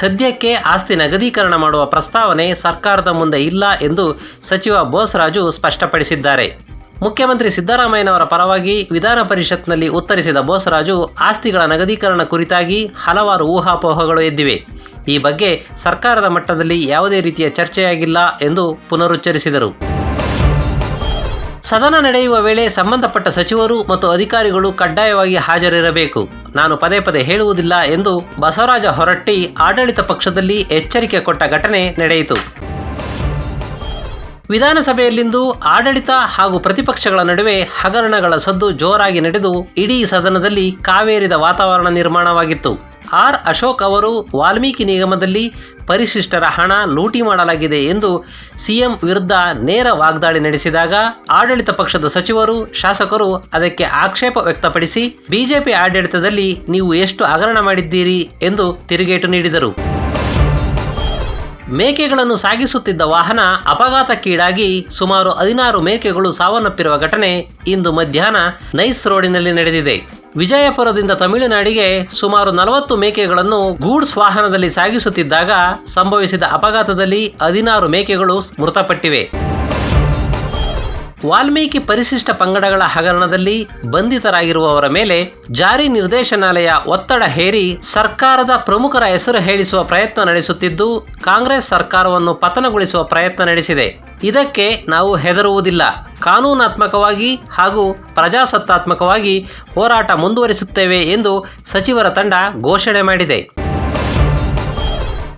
ಸದ್ಯಕ್ಕೆ ಆಸ್ತಿ ನಗದೀಕರಣ ಮಾಡುವ ಪ್ರಸ್ತಾವನೆ ಸರ್ಕಾರದ ಮುಂದೆ ಇಲ್ಲ ಎಂದು ಸಚಿವ ಬೋಸರಾಜು ಸ್ಪಷ್ಟಪಡಿಸಿದ್ದಾರೆ. ಮುಖ್ಯಮಂತ್ರಿ ಸಿದ್ದರಾಮಯ್ಯನವರ ಪರವಾಗಿ ವಿಧಾನ ಪರಿಷತ್ನಲ್ಲಿ ಉತ್ತರಿಸಿದ ಬೋಸರಾಜು, ಆಸ್ತಿಗಳ ನಗದೀಕರಣ ಕುರಿತಾಗಿ ಹಲವಾರು ಊಹಾಪೋಹಗಳು ಎದ್ದಿವೆ. ಈ ಬಗ್ಗೆ ಸರ್ಕಾರದ ಮಟ್ಟದಲ್ಲಿ ಯಾವುದೇ ರೀತಿಯ ಚರ್ಚೆಯಾಗಿಲ್ಲ ಎಂದು ಪುನರುಚ್ಚರಿಸಿದರು. ಸದನ ನಡೆಯುವ ವೇಳೆ ಸಂಬಂಧಪಟ್ಟ ಸಚಿವರು ಮತ್ತು ಅಧಿಕಾರಿಗಳು ಕಡ್ಡಾಯವಾಗಿ ಹಾಜರಿರಬೇಕು. ನಾನು ಪದೇ ಪದೇ ಹೇಳುವುದಿಲ್ಲ ಎಂದು ಬಸವರಾಜ ಹೊರಟ್ಟಿ ಆಡಳಿತ ಪಕ್ಷದಲ್ಲಿ ಎಚ್ಚರಿಕೆ ಕೊಟ್ಟ ಘಟನೆ ನಡೆಯಿತು. ವಿಧಾನಸಭೆಯಲ್ಲಿಂದು ಆಡಳಿತ ಹಾಗೂ ಪ್ರತಿಪಕ್ಷಗಳ ನಡುವೆ ಹಗರಣಗಳ ಸದ್ದು ಜೋರಾಗಿ ನಡೆದು ಇಡೀ ಸದನದಲ್ಲಿ ಕಾವೇರಿದ ವಾತಾವರಣ ನಿರ್ಮಾಣವಾಗಿತ್ತು. ಆರ್ ಅಶೋಕ್ ಅವರು ವಾಲ್ಮೀಕಿ ನಿಗಮದಲ್ಲಿ ಪರಿಶಿಷ್ಟರ ಹಣ ಲೂಟಿ ಮಾಡಲಾಗಿದೆ ಎಂದು ಸಿಎಂ ವಿರುದ್ಧ ನೇರ ವಾಗ್ದಾಳಿ ನಡೆಸಿದಾಗ ಆಡಳಿತ ಪಕ್ಷದ ಸಚಿವರು, ಶಾಸಕರು ಅದಕ್ಕೆ ಆಕ್ಷೇಪ ವ್ಯಕ್ತಪಡಿಸಿ, ಬಿಜೆಪಿ ಆಡಳಿತದಲ್ಲಿ ನೀವು ಎಷ್ಟು ಹಗರಣ ಮಾಡಿದ್ದೀರಿ ಎಂದು ತಿರುಗೇಟು ನೀಡಿದರು. ಮೇಕೆಗಳನ್ನು ಸಾಗಿಸುತ್ತಿದ್ದ ವಾಹನ ಅಪಘಾತಕ್ಕೀಡಾಗಿ ಸುಮಾರು ಹದಿನಾರು ಮೇಕೆಗಳು ಸಾವನ್ನಪ್ಪಿರುವ ಘಟನೆ ಇಂದು ಮಧ್ಯಾಹ್ನ ನೈಸ್ ರೋಡಿನಲ್ಲಿ ನಡೆದಿದೆ. ವಿಜಯಪುರದಿಂದ ತಮಿಳುನಾಡಿಗೆ ಸುಮಾರು ನಲವತ್ತು ಮೇಕೆಗಳನ್ನು ಗೂಡ್ಸ್ ವಾಹನದಲ್ಲಿ ಸಾಗಿಸುತ್ತಿದ್ದಾಗ ಸಂಭವಿಸಿದ ಅಪಘಾತದಲ್ಲಿ ಹದಿನಾರು ಮೇಕೆಗಳು ಮೃತಪಟ್ಟಿವೆ. ವಾಲ್ಮೀಕಿ ಪರಿಶಿಷ್ಟ ಪಂಗಡಗಳ ಹಗರಣದಲ್ಲಿ ಬಂಧಿತರಾಗಿರುವವರ ಮೇಲೆ ಜಾರಿ ನಿರ್ದೇಶನಾಲಯ ಒತ್ತಡ ಹೇರಿ ಸರ್ಕಾರದ ಪ್ರಮುಖರ ಹೆಸರು ಹೇಳಿಸುವ ಪ್ರಯತ್ನ ನಡೆಸುತ್ತಿದ್ದು, ಕಾಂಗ್ರೆಸ್ ಸರ್ಕಾರವನ್ನು ಪತನಗೊಳಿಸುವ ಪ್ರಯತ್ನ ನಡೆಸಿದೆ. ಇದಕ್ಕೆ ನಾವು ಹೆದರುವುದಿಲ್ಲ. ಕಾನೂನಾತ್ಮಕವಾಗಿ ಹಾಗೂ ಪ್ರಜಾಸತ್ತಾತ್ಮಕವಾಗಿ ಹೋರಾಟ ಮುಂದುವರಿಸುತ್ತೇವೆ ಎಂದು ಸಚಿವರ ತಂಡ ಘೋಷಣೆ ಮಾಡಿದೆ.